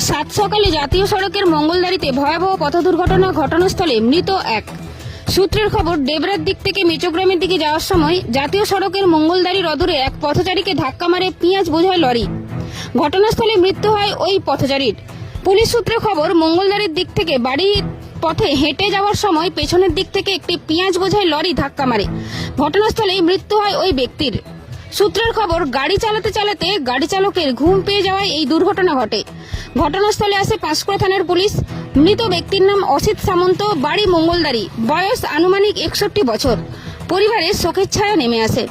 সাত সকালে জাতীয় সড়কের মঙ্গলদারিতে ভয়াবহ পথ দুর্ঘটনা ঘটনাস্থলে মৃত এক। সূত্রের খবর ডেবরার দিক থেকে মেচোগ্রামের দিকে যাওয়ার সময় জাতীয় সড়কের মঙ্গলদারির অদূরে এক পথচারীকে ধাক্কা মারে পেঁয়াজ বোঝায় লরি। ঘটনাস্থলে মৃত্যু হয় ওই পথচারীর। পুলিশ সূত্রে খবর মঙ্গলদারির দিক থেকে বাড়ির পথে হেঁটে যাওয়ার সময় পেছনের দিক থেকে একটি পেঁয়াজ বোঝাই লরি ধাক্কা মারে। ঘটনাস্থলেই মৃত্যু হয় ওই ব্যক্তির। সূত্রের খবর, গাড়ি চালাতে চালাতে গাড়ি চালকের ঘুম পেয়ে যাওয়ায় এই দুর্ঘটনা ঘটে। ঘটনাস্থলে আসে পাঁশকুড়া থানার পুলিশ। মৃত ব্যক্তির নাম অসিত সামন্ত, বাড়ি মঙ্গলদারি। বয়স আনুমানিক একষট্টি বছর। পরিবারের শোকের ছায়া নেমে আসে।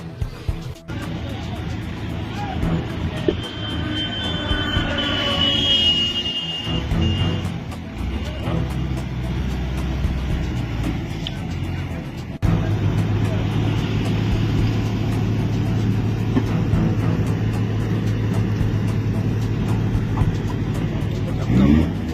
った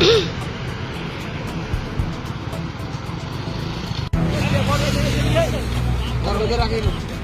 Terima kasih.